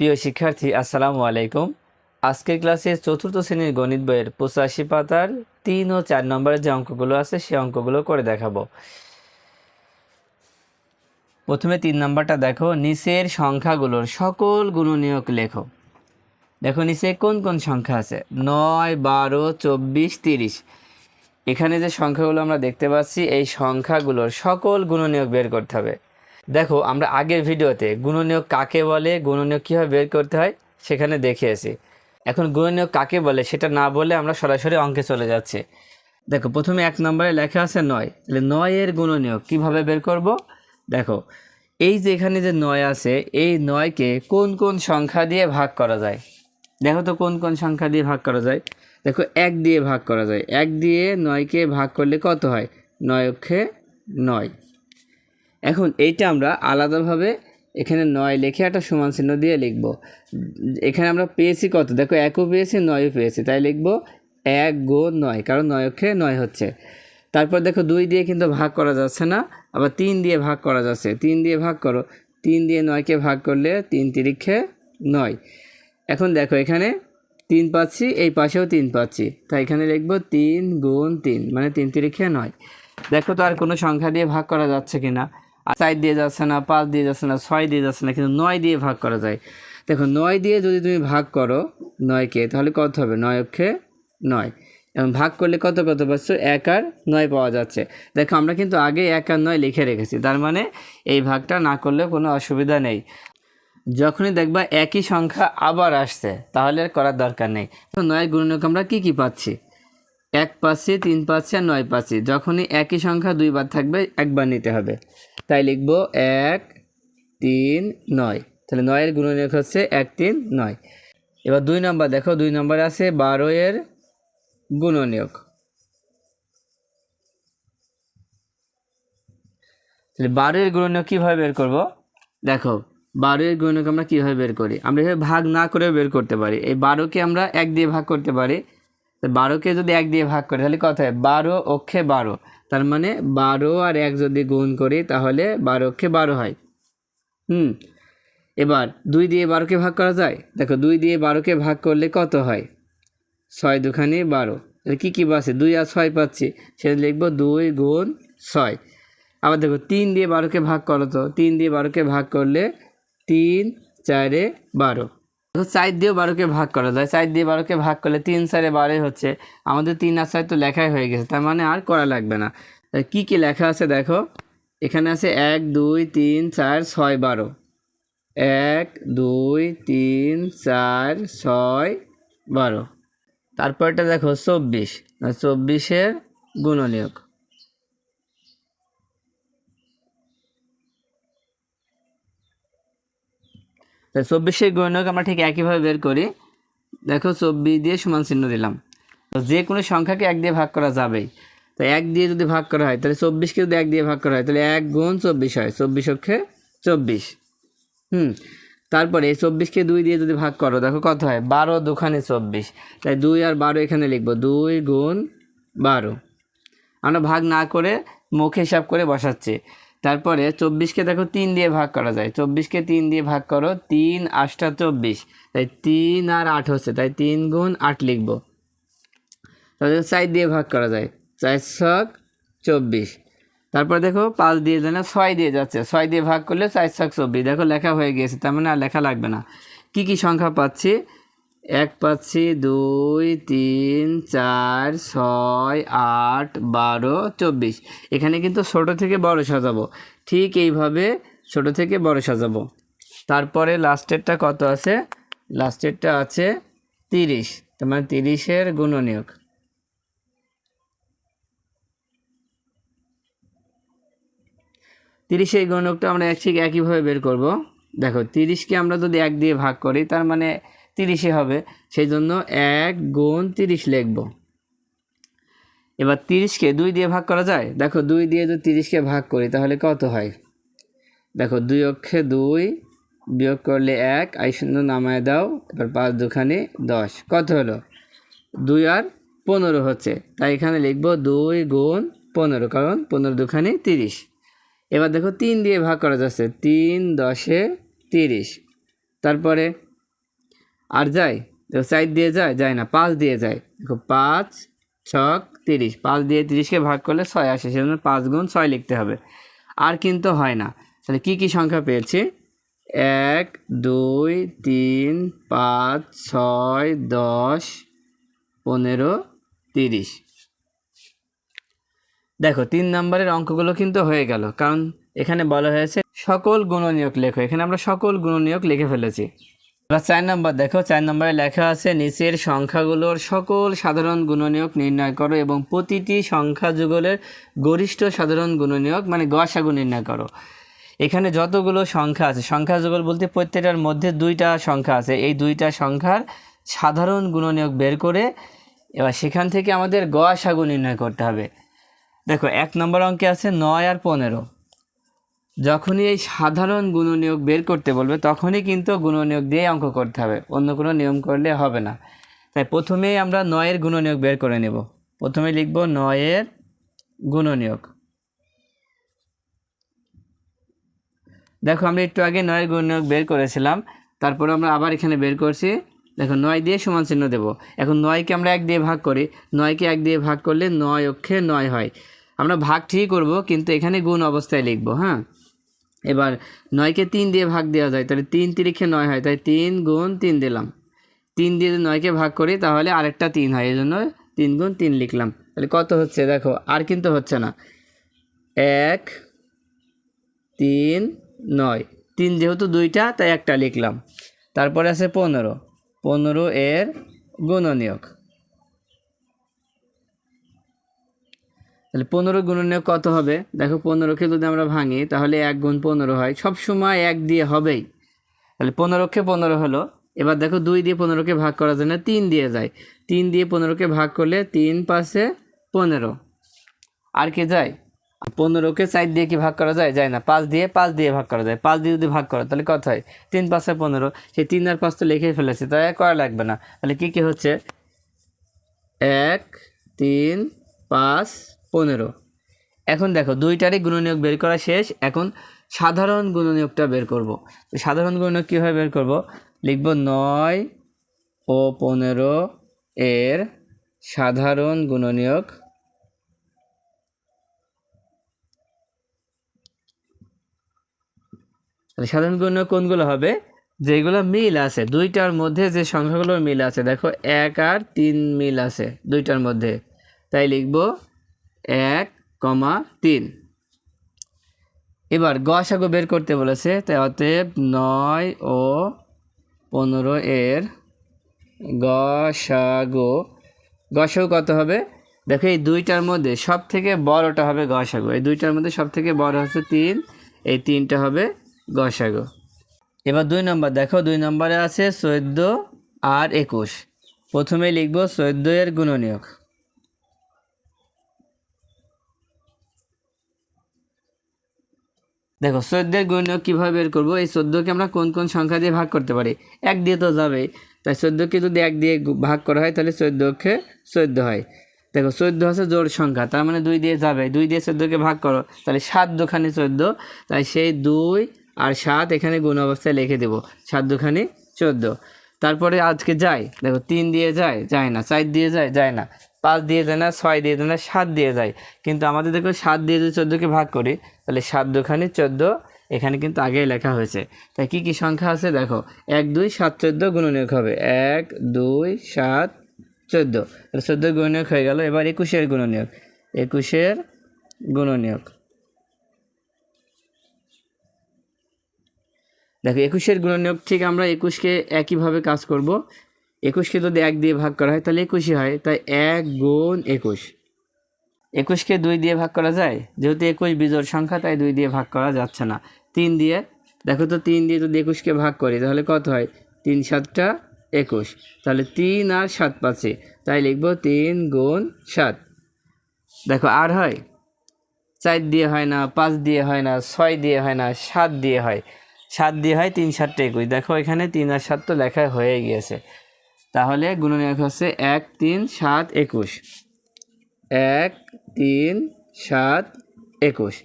প্রিয় শিক্ষার্থী, আসসালামু আলাইকুম। আজকের ক্লাসে চতুর্থ শ্রেণির গণিত বইয়ের পঁচাশি পাতার তিন ও চার নম্বরের যে অঙ্কগুলো আছে, সে অঙ্কগুলো করে দেখাবো। প্রথমে তিন নম্বরটা দেখো, নিচের সংখ্যাগুলোর সকল গুণনীয়ক লেখো। দেখো নিচে কোন কোন সংখ্যা আছে? নয়, বারো, চব্বিশ, তিরিশ। এখানে যে সংখ্যাগুলো আমরা দেখতে পাচ্ছি, এই সংখ্যাগুলোর সকল গুণনীয়ক বের করতে হবে। দেখো, আমরা আগের ভিডিওতে গুণনীয়ক কাকে বলে, গুণনীয়ক কীভাবে বের করতে হয়, সেখানে দেখিয়েছি। এখন গুণনীয়ক কাকে বলে, সেটা না বলে আমরা সরাসরি অঙ্কে চলে যাচ্ছি। দেখো, প্রথমে এক নম্বরে লেখা আছে নয়। তাহলে নয়ের গুণনীয়ক কীভাবে বের করব? দেখো, এই যে এখানে যে নয় আছে, এই নয়কে কোন কোন সংখ্যা দিয়ে ভাগ করা যায়? দেখো তো কোন কোন সংখ্যা দিয়ে ভাগ করা যায়। দেখো, এক দিয়ে ভাগ করা যায়। এক দিয়ে নয়কে ভাগ করলে কত হয়? নয় অক্ষে নয়। এখন এইটা আমরা আলাদাভাবে এখানে নয় লিখে একটা সমান চিহ্ন দিয়ে লিখব। এখানে আমরা পেয়েছি কত? দেখো একও পেয়েছি, নয়ও পেয়েছি। তাই লিখব এক গো নয়, কারণ নয় অক্ষে নয় হচ্ছে। তারপর দেখো দুই দিয়ে কিন্তু ভাগ করা যাচ্ছে না, আবার তিন দিয়ে ভাগ করা যাচ্ছে। তিন দিয়ে ভাগ করো। তিন দিয়ে নয়কে ভাগ করলে তিন তিরিক্ষে নয়। এখন দেখো এখানে তিন পাচ্ছি, এই পাশেও তিন পাচ্ছি। তাই এখানে লিখব তিন গুণ তিন মানে তিন তিরিক্ষে নয়। দেখো তো আর কোনো সংখ্যা দিয়ে ভাগ করা যাচ্ছে কি না চার দিয়ে যাচ্ছে না, পাঁচ দিয়ে যাচ্ছে না, ছয় দিয়ে যাচ্ছে না, কিন্তু নয় দিয়ে ভাগ করা যায়। দেখো, নয় দিয়ে যদি তুমি ভাগ করো নয়কে, তাহলে কত হবে? নয় অক্ষে নয়। এবং ভাগ করলে কত কত পাচ্ছ? এক আর নয় পাওয়া যাচ্ছে। দেখো, আমরা কিন্তু আগে এক আর নয় লিখে রেখেছি। তার মানে এই ভাগটা না করলে কোনো অসুবিধা নেই। যখনই দেখবা একই সংখ্যা আবার আসছে, তাহলে করার দরকার নেই। তো নয়ের গুণনীয়ক আমরা কী কী পাচ্ছি? এক পাচ্ছি তিন পাচ্ছি আর নয় পাচ্ছি যখনই একই সংখ্যা দুইবার থাকবে, একবার নিতে হবে। তাই লিখব এক, তিন, নয়। তাহলে নয়ের গুণনীয়ক হচ্ছে এক, তিন, নয়। এবার দুই নম্বর দেখো, দুই নম্বর আছে বারো এর গুণনীয়ক। তাহলে বারো এর গুণনীয়ক কীভাবে বের করব? দেখো, বারো এর গুণনীয়ক আমরা কীভাবে বের করি? আমরা এভাবে ভাগ না করেও বের করতে পারি। এই বারোকে আমরা এক দিয়ে ভাগ করতে পারি। বারোকে যদি এক দিয়ে ভাগ করি, তাহলে কত হয়? বারো অক্ষে বারো। তার মানে বারো আর এক যদি গুণ করি, তাহলে বারো অক্ষে বারো হয়। হুম। এবার দুই দিয়ে বারোকে ভাগ করা যায়? দেখো, দুই দিয়ে বারোকে ভাগ করলে কত হয়? ছয় দুখানি বারো। কী কী পাচ্ছি? দুই আর ছয় পাচ্ছি। সেটা লিখব দুই গুণ ছয়। আবার দেখো, তিন দিয়ে বারোকে ভাগ করো তো। তিন দিয়ে বারোকে ভাগ করলে তিন, চারে বারো। দেখো চার দিয়েও বারোকে ভাগ করা যায়। চার দিয়ে বারোকে ভাগ করলে তিন চারে বারোই হচ্ছে। আমাদের তিন আর তো লেখাই হয়ে গেছে, তার মানে আর করা লাগবে না। কী কী লেখা আছে দেখো? এখানে আছে এক, দুই, তিন, চার, ছয়, বারো। এক, দুই, তিন, চার, ছয়, বারো। তারপরটা দেখো চব্বিশ। চব্বিশের গুণনীয়ক। চব্বিশের গুণনীয়ক আমরা ঠিক একইভাবে বের করি। দেখো চব্বিশ দিয়ে সমান চিহ্ন দিলাম। তো যে কোনো সংখ্যাকে এক দিয়ে ভাগ করা যাবেই। তো এক দিয়ে যদি ভাগ করা হয়, তাহলে চব্বিশকে যদি এক দিয়ে ভাগ করা হয়, তাহলে এক গুণ চব্বিশ হয়। চব্বিশ অক্ষে চব্বিশ। হুম, তারপরে চব্বিশকে দুই দিয়ে যদি ভাগ করো, দেখো কত হয়? বারো দুখানে চব্বিশ। তাই দুই আর বারো এখানে লিখব, দুই গুণ বারো। আমরা ভাগ না করে মুখ হিসাব করে বসাচ্ছি। তারপরে চব্বিশকে দেখো তিন দিয়ে ভাগ করা যায়। চব্বিশকে তিন দিয়ে ভাগ করো, তিন আটটা চব্বিশ। তাই তিন আর আট হচ্ছে, তাই তিন গুণ আট লিখব। তাহলে চার দিয়ে ভাগ করা যায়, চার ছক চব্বিশ। তারপর দেখো পাঁচ দিয়ে যেন ছয় দিয়ে যাচ্ছে, ছয় দিয়ে ভাগ করলে চার ছক চব্বিশ। দেখো লেখা হয়ে গিয়েছে, তার মানে আর লেখা লাগবে না। কি কি সংখ্যা পাচ্ছি? এক পাচ্ছি, দুই, তিন, চার, ছয়, আট, বারো, চব্বিশ। এখানে কিন্তু ছোট থেকে বড় সাজাবো। ঠিক এইভাবে ছোট থেকে বড় সাজাবো। তারপরে লাস্টেরটা কত আছে? লাস্টেরটা আছে তিরিশ। তার মানে তিরিশের গুণনীয়ক। তিরিশের গুণকটা আমরা ঠিক একইভাবে বের করব। দেখো, তিরিশকে আমরা যদি এক দিয়ে ভাগ করি, তার মানে তিরিশে হবে। সেই জন্য এক গুণ তিরিশ লিখব। এবার তিরিশকে দুই দিয়ে ভাগ করা যায়? দেখো, দুই দিয়ে যদি তিরিশকে ভাগ করি, তাহলে কত হয়? দেখো, দুই অক্ষে দুই বিয়োগ করলে এক, আই শূন্য নামায় দাও, এবার পাঁচ দুখানি দশ। কত হলো? দুই আর পনেরো হচ্ছে। তাই এখানে লিখব দুই গুণ পনেরো, কারণ পনেরো দুখানি তিরিশ। এবার দেখো, তিন দিয়ে ভাগ করা যাচ্ছে, তিন দশে তিরিশ। তারপরে আর যায়। দেখো, চার দিয়ে যায় যায় না, পাঁচ দিয়ে যায়। দেখো, পাঁচ, ছক, তিরিশ। পাঁচ দিয়ে তিরিশকে ভাগ করলে ছয় আসে, সেজন্য পাঁচ গুণ ছয় লিখতে হবে। আর কিন্তু হয় না। তাহলে কি কি সংখ্যা পেয়েছি? এক, দুই, তিন, পাঁচ, ছয়, দশ, পনেরো, তিরিশ। দেখো, তিন নম্বরের অঙ্কগুলো কিন্তু হয়ে গেল, কারণ এখানে বলা হয়েছে সকল গুণনীয়ক লেখো। এখানে আমরা সকল গুণনীয়ক লিখে ফেলেছি। এবার চার নম্বর, দেখো চার নম্বরে লেখা আছে, নিচের সংখ্যাগুলোর সকল সাধারণ গুণনীয়ক নির্ণয় করো এবং প্রতিটি সংখ্যা যুগলের গরিষ্ঠ সাধারণ গুণনীয়ক মানে গসাগু নির্ণয় করো। এখানে যতগুলো সংখ্যা আছে, সংখ্যা যুগল বলতে প্রত্যেকটার মধ্যে দুইটা সংখ্যা আছে। এই দুইটা সংখ্যার সাধারণ গুণনীয়ক বের করে এবার সেখান থেকে আমাদের গসাগু নির্ণয় করতে হবে। দেখো, এক নম্বর অঙ্কে আছে নয় আর পনেরো। যখনই এই সাধারণ গুণনীয়ক বের করতে বলবে, তখনই কিন্তু গুণনীয়ক দিয়ে অঙ্ক করতে হবে। অন্য কোনো নিয়ম করলে হবে না। তাই প্রথমেই আমরা নয়ের গুণনীয়ক বের করে নেব। প্রথমে লিখব নয়ের গুণনীয়ক দেখো, আমরা একটু আগে নয়ের গুণনীয়ক বের করেছিলাম। তারপর আমরা আবার এখানে বের করছি। দেখো, নয় দিয়ে সমান চিহ্ন দেব। এখন নয়কে আমরা এক দিয়ে ভাগ করি। নয়কে এক দিয়ে ভাগ করলে নয় অক্ষে নয় হয়। আমরা ভাগ ঠিক করব, কিন্তু এখানে গুণ অবস্থায় লিখব হ্যাঁ? এবার নয়কে তিন দিয়ে ভাগ দেওয়া যায়, তাহলে তিন তিরিখে নয় হয়, তাই তিন গুণ তিন দিলাম। তিন দিয়ে যদি নয়কে ভাগ করি, তাহলে আরেকটা তিন হয় এই জন্য তিন গুণ তিন লিখলাম। তাহলে কত হচ্ছে? দেখো, আর কিন্তু হচ্ছে না। এক, তিন, নয়। তিন যেহেতু দুইটা, তাই একটা লিখলাম। তারপরে আছে পনেরো। পনেরো এর গুণনীয়ক। তাহলে পনেরো গুণনীয়ক কত হবে? দেখো পনেরোকে যদি আমরা ভাঙি, তাহলে এক গুণ পনেরো হয়। সব সময় এক দিয়ে হবেই। তাহলে পনেরোকে পনেরো হলো। এবার দেখো দুই দিয়ে পনেরোকে ভাগ করা যায় না তিন দিয়ে যায়। তিন দিয়ে পনেরোকে ভাগ করলে তিন পাশে পনেরো। আর কে যায়? পনেরোকে চার দিয়ে কি ভাগ করা যায়? যায় না। পাঁচ দিয়ে পাঁচ দিয়ে ভাগ করা যায়। পাঁচ দিয়ে যদি ভাগ করো, তাহলে কত হয়? তিন পাঁচে পনেরো। সেই তিন আর পাঁচ তো লিখে ফেলেছে তাই করা লাগবে না। তাহলে কী কী হচ্ছে? এক, তিন, পাঁচ পনেরো। এখন দেখো, দুইটারই গুণনীয়ক বের করা শেষ। এখন সাধারণ গুণনীয়কটা বের করব। তো সাধারণ গুণনীয়ক কীভাবে বের করব? লিখব নয় ও পনেরো এর সাধারণ গুণনীয়ক। সাধারণ গুণনীয়ক কোনগুলো হবে? যেগুলো মিল আছে, দুইটার মধ্যে যে সংখ্যাগুলোর মিল আছে, দেখো, এক আর তিন মিল আছে দুইটার মধ্যে। তাই লিখব এক কমা তিন। এবার গসাগু বের করতে বলেছে তাই অতএব নয় ও পনেরো এর গসাগু গসাগু কত হবে? দেখো এই দুইটার মধ্যে সব থেকে বড়টা হবে গসাগু এই দুইটার মধ্যে সব থেকে বড় হচ্ছে তিন, এই তিনটা হবে গসাগু এবার দুই নম্বর, দেখো দুই নম্বরে আছে চোদ্দ আর একুশ। প্রথমে লিখব চোদ্দ এর গুণনীয়ক। দেখো চোদ্দের গুণনীয়ক কীভাবে বের করব? এই চোদ্দোকে আমরা কোন কোন সংখ্যা দিয়ে ভাগ করতে পারি? এক দিয়ে তো যাবেই। তাই চোদ্দোকে যদি এক দিয়ে ভাগ করা হয়, তাহলে চোদ্দোকে চোদ্দ হয়। দেখো চোদ্দ হচ্ছে জোর সংখ্যা, তার মানে দুই দিয়ে যাবে। দুই দিয়ে চোদ্দোকে ভাগ করো, তাহলে সাত দুখানি চোদ্দ। তাই সেই দুই আর সাত এখানে গুণ অবস্থায় লিখে দেবো, সাত দুখানি চোদ্দ। তারপরে আজকে যায় দেখো, তিন দিয়ে যায় যায় না, চার দিয়ে যায় যায় না। পাঁচ দিয়ে যায় না, ছয় দিয়ে যায় না, সাত দিয়ে যায়। কিন্তু আমাদের দেখো, সাত দিয়ে যদি চোদ্দোকে ভাগ করি তাহলে সাত দুখানি চোদ্দ, এখানে কিন্তু আগেই লেখা হয়েছে। তাই কি কি সংখ্যা আছে? দেখো, এক, দুই, সাত, চোদ্দ গুণনীয়ক হবে। এক, দুই, সাত, চোদ্দ। চোদ্দ গুণনীয়ক হয়ে গেল, এবার একুশের গুণনীয়ক। একুশের গুণনীয়ক। দেখো, একুশের গুণনীয়ক, ঠিক আমরা একুশকে একইভাবে কাজ করব। একুশকে যদি এক দিয়ে ভাগ করা হয়, তাহলে একুশই হয়। তাই এক গুণ একুশ। একুশকে দুই দিয়ে ভাগ করা যায়? যেহেতু একুশ বিজোড় সংখ্যা, তাই দুই দিয়ে ভাগ করা যাচ্ছে না। তিন দিয়ে, দেখো তো তিন দিয়ে যদি একুশকে ভাগ করি, তাহলে কত হয়? তিন সাতটা একুশ। তাহলে তিন আর সাত পাঁচে, তাই লিখব তিন গুণ সাত। দেখো, আর হয়? চার দিয়ে হয় না, পাঁচ দিয়ে হয় না, ছয় দিয়ে হয় না, সাত দিয়ে হয়। সাত দিয়ে হয় তিন সাতটা একুশ। দেখো, এখানে তিন আর সাত তো লেখা হয়ে গিয়েছে। তাহলে গুণনীয়ক হচ্ছে এক, তিন, সাত, একুশ। এক, তিন, সাত, একুশ।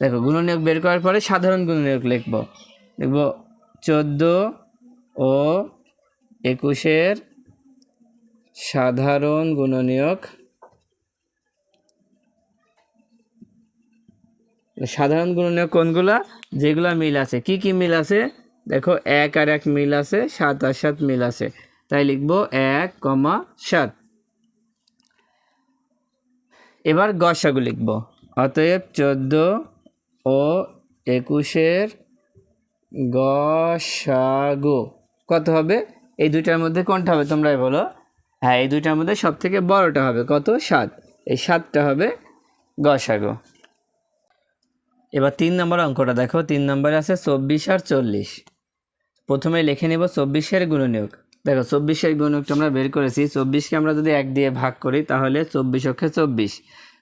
দেখো, গুণনীয়ক বের করার পরে সাধারণ গুণনীয়ক লিখব। লিখব চোদ্দ ও একুশের সাধারণ গুণনীয়ক। সাধারণ গুণনীয়ক কোনগুলা? যেগুলা মিল আছে। কি কি মিল আছে? দেখো, এক আর এক মিল আছে, সাত আর সাত মিল আছে। তাই লিখব এক, কমা সাত। এবার গসাগু লিখব। অতএব চোদ্দ ও একুশের গসাগু। কত হবে? এই দুইটার মধ্যে কোনটা হবে তোমরাই বলো? হ্যাঁ এই দুইটার মধ্যে সব থেকে বড়টা হবে। কত? সাত। এই সাতটা হবে গসাগু। এবার তিন নম্বর অঙ্কটা দেখো। তিন নম্বরে আছে চব্বিশ আর চল্লিশ। প্রথমে লিখে নেব চব্বিশের গুণনীয়ক। দেখো, চব্বিশের গুণনীয়কটা আমরা বের করেছি। চব্বিশকে আমরা যদি এক দিয়ে ভাগ করি, তাহলে চব্বিশ অক্ষে চব্বিশ।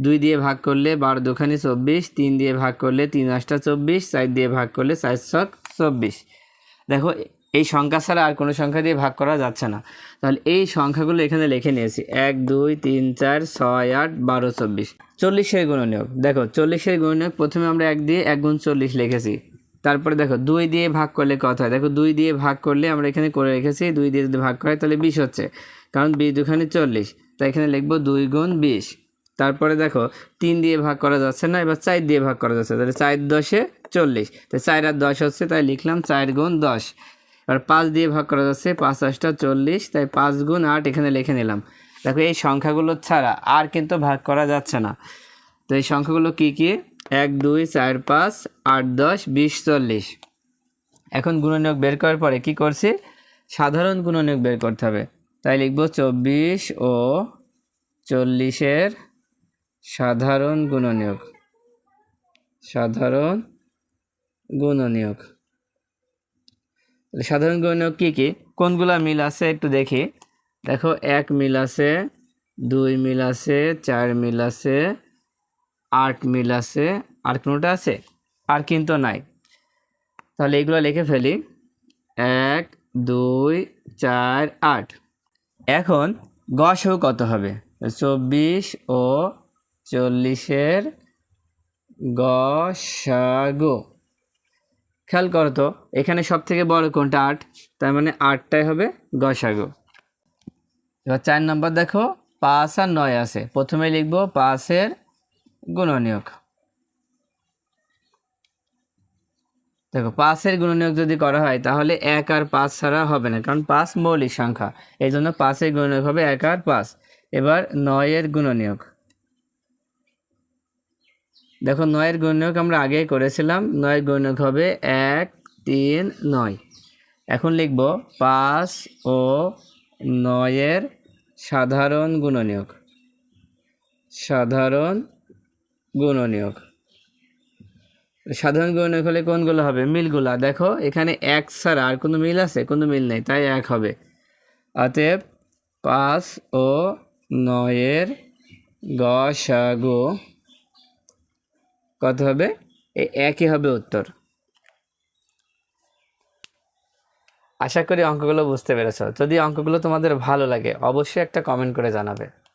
দুই দিয়ে ভাগ করলে বারো দুখানি চব্বিশ, তিন দিয়ে ভাগ করলে তিন আটটা চব্বিশ, চার দিয়ে ভাগ করলে চার ছক চব্বিশ। দেখো, এই সংখ্যা ছাড়া আর কোনো সংখ্যা দিয়ে ভাগ করা যাচ্ছে না। তাহলে এই সংখ্যাগুলো এখানে লিখে নিয়েছি। এক, দুই, তিন, চার, ছয়, আট, বারো, চব্বিশ। চল্লিশের গুণনীয়ক। দেখো, চল্লিশের গুণনীয়ক প্রথমে আমরা এক দিয়ে এক গুণ চল্লিশ লিখেছি। তারপরে দেখো, দুই দিয়ে ভাগ করলে কত হয়? দেখো, দুই দিয়ে ভাগ করলে আমরা এখানে করে রেখেছি, দুই দিয়ে যদি ভাগ করে তাহলে বিশ হচ্ছে। কারণ বিশ দুখানি চল্লিশ, তাই এখানে লিখব দুই গুণ বিশ। তারপরে দেখো, তিন দিয়ে ভাগ করা যাচ্ছে না, এবার চার দিয়ে ভাগ করা যাচ্ছে, তাহলে চার দশে চল্লিশ। তাই চার আর দশ হচ্ছে, তাই লিখলাম চার গুণ দশ। এবার পাঁচ দিয়ে ভাগ করা যাচ্ছে, পাঁচ আটটা চল্লিশ, তাই পাঁচ গুণ আট এখানে লিখে নিলাম। দেখো, এই সংখ্যাগুলো ছাড়া আর কিন্তু ভাগ করা যাচ্ছে না। তো এই সংখ্যাগুলো কী কি? এক, দুই, চার, পাঁচ, আট, দশ, বিশ, চল্লিশ। এখন গুণনীয়ক বের করার পরে কি করছি? সাধারণ গুণনীয়ক বের করতে হবে। তাই লিখব চব্বিশ ও চল্লিশের সাধারণ গুণনীয়ক। সাধারণ গুণনীয়ক। সাধারণ গুণনীয়ক কী কী? কোনগুলা মিল আছে একটু দেখি। দেখো, এক মিল আছে, দুই মিল আছে, চার মিল আছে আট মিল আছে আর কোনোটা আছে? আর কিন্তু নাই। তাহলে এগুলো লিখে ফেলি। এক, দুই, চার, আট। এখন গসও কত হবে? চব্বিশ ও চল্লিশের গসাগো খেয়াল করো তো, এখানে সব থেকে বড় কোনটা আট? তার মানে আটটাই হবে গসাগো এবার চার নম্বর দেখো, পাঁচ আর নয় আছে। প্রথমে লিখব পাঁচের গুণনীয়ক। দেখো, পাঁচের গুণনীয়ক যদি করা হয়, তাহলে এক আর পাঁচ ছাড়া হবে না, কারণ পাঁচ মৌলিক সংখ্যা। এই জন্য পাঁচের গুণনীয়ক হবে এক আর পাঁচ। এবার নয়ের গুণনীয়ক। দেখো, নয়ের গুণনীয়ক আমরা আগেই করেছিলাম। নয়ের গুণনীয়ক হবে এক, তিন, নয়। এখন লিখব পাঁচ ও নয়ের সাধারণ গুণনীয়ক। সাধারণ গুণনীয়ক। সাধারণ গুণনীয়ক হলে কোনগুলো হবে? মিলগুলা। দেখো, এখানে এক ছাড়া আর কোনো মিল আছে? কোনো মিল নেই, তাই এক হবে। অতএব পাঁচ ও নয়ের গসাগু কত হবে? এই একই হবে উত্তর। আশা করি অঙ্কগুলো বুঝতে পেরেছ। যদি অঙ্কগুলো তোমাদের ভালো লাগে, অবশ্যই একটা কমেন্ট করে জানাবে।